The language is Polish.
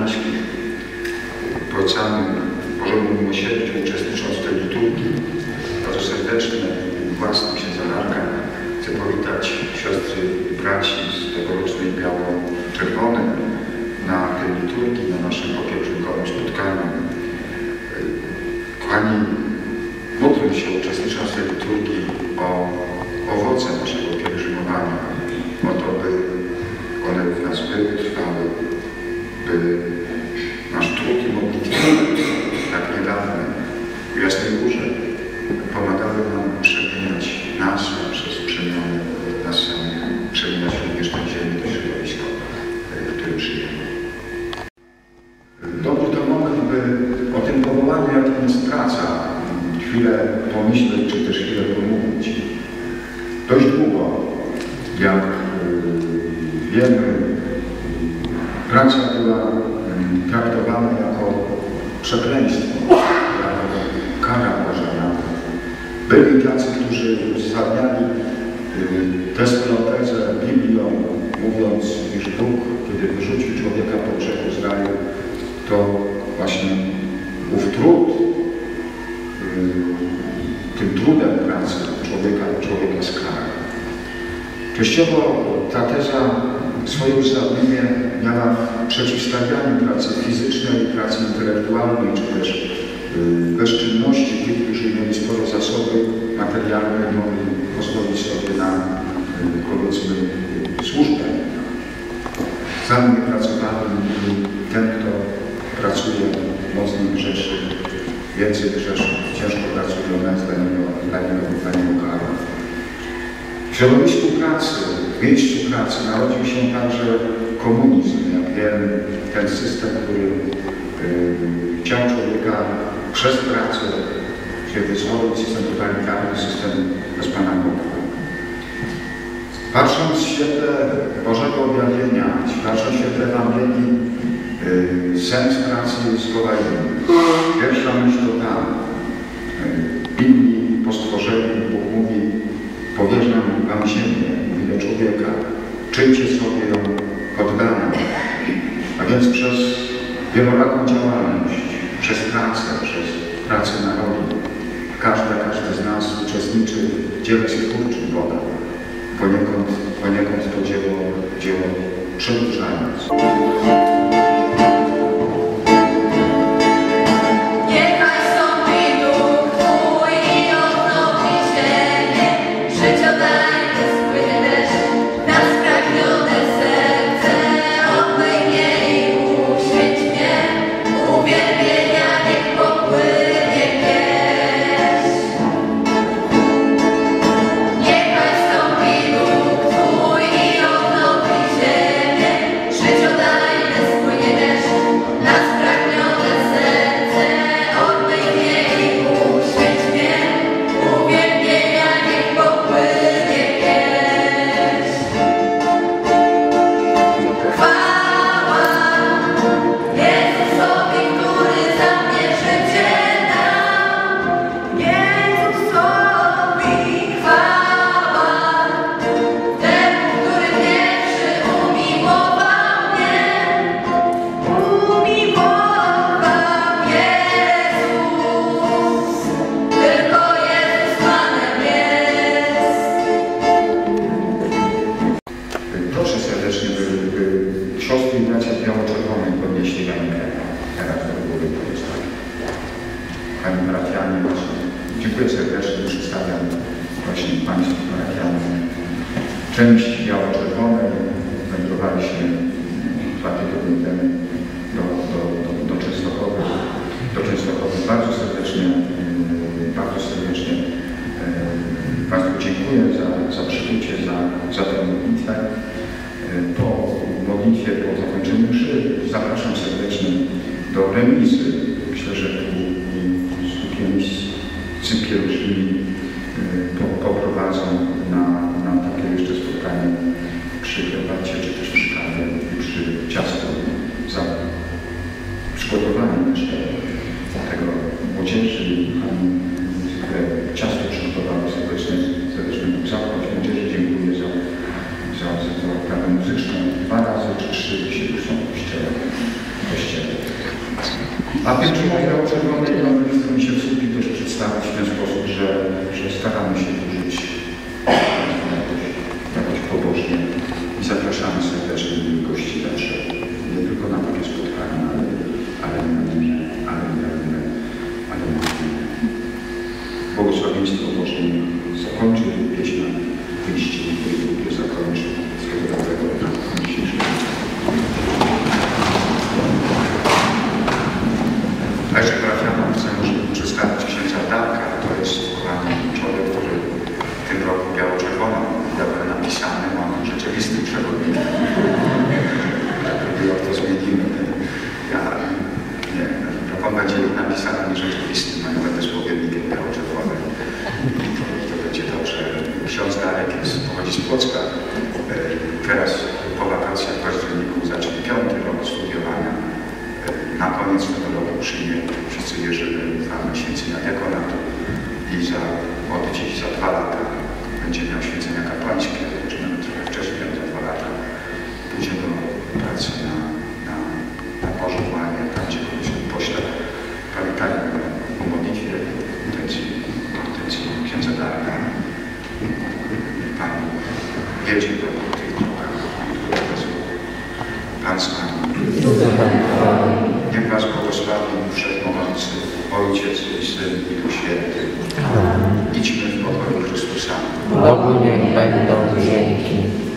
I Bogdańskich. Polecamy Bożemu Miłosierdziu, uczestnicząc w tej liturgii. Bardzo serdecznie własnym się Marka. Chcę powitać siostry i braci z tegorocznej biało-czerwonej na tej liturgii, na naszym popielgrzymkowym spotkaniu. Kochani, módlmy się uczestnicząc w tej liturgii o owoce naszego pielgrzymowania, o to, by one w nas były trwały, by przekleństwo, kara Boża. Byli tacy, którzy uzasadniali y, tę swoją tezę Biblią, mówiąc, iż Bóg, kiedy wyrzucił człowieka po grzechu z raju, to właśnie ów trud, y, tym trudem pracy człowieka, człowieka skarał. Częściowo ta teza swoje uzasadnienie miała w przeciwstawianiu pracy fizycznej, pracy intelektualnej, czy też y, bezczynności tych, którzy mieli spore zasoby materialne i mogli pozwolić sobie na, y, powiedzmy, służbę. Sam nie pracowałem i ten, kto pracuje, mocno grzeszy, więcej grzeszy, ciężko pracuje, ona jest dla niego, dla niego, dla niego kara. W środowisku pracy, w miejscu pracy narodził się także komunizm, jak wiemy, ten system, który yy, chciał człowieka przez pracę się wyzwolić, system totalitarny, system bez Pana Boga. Patrząc w świetle Bożego objawienia, patrząc w świetle Ewangelii, yy, sens pracy jest słowa Pierwsza myśl to ta. Yy, Biblii po stworzeniu Bóg mówi, powierzam ziemię, mówi do człowieka, czyńcie sobie ją oddaną. A więc przez wieloraką działalność, przez pracę, przez pracę narodu, każdy, każdy z nas uczestniczy w dziele stwórczym Boga. Poniekąd, poniekąd to dzieło, dzieło przedłużając. Część biało-czerwonej wędrowaliśmy dwa tygodnie temu do, do, do, do Częstochowy. Do Częstochowy bardzo serdecznie, yy, bardzo serdecznie yy, Państwu dziękuję za, za przybycie, za, za tę modlitwę. Yy, Po modlitwie, po zakończeniu mszy zapraszam serdecznie do remizy. A pedir Także parafianom chcę przedstawić księdza Danka. To jest kochany człowiek, który w tym roku biało-czerwoną dawno napisany, on rzeczywistym przewodnikiem. Jak to zmienimy. Ja nie, na no, będzie napisany nie rzeczywistym, ale no będę spowiednikiem biało-czerwonym. To, to będzie dobrze. Ksiądz Darek jest, pochodzi z Płocka. E, teraz idźmy w pokoju Chrystusa. Bogu niech będą dzięki.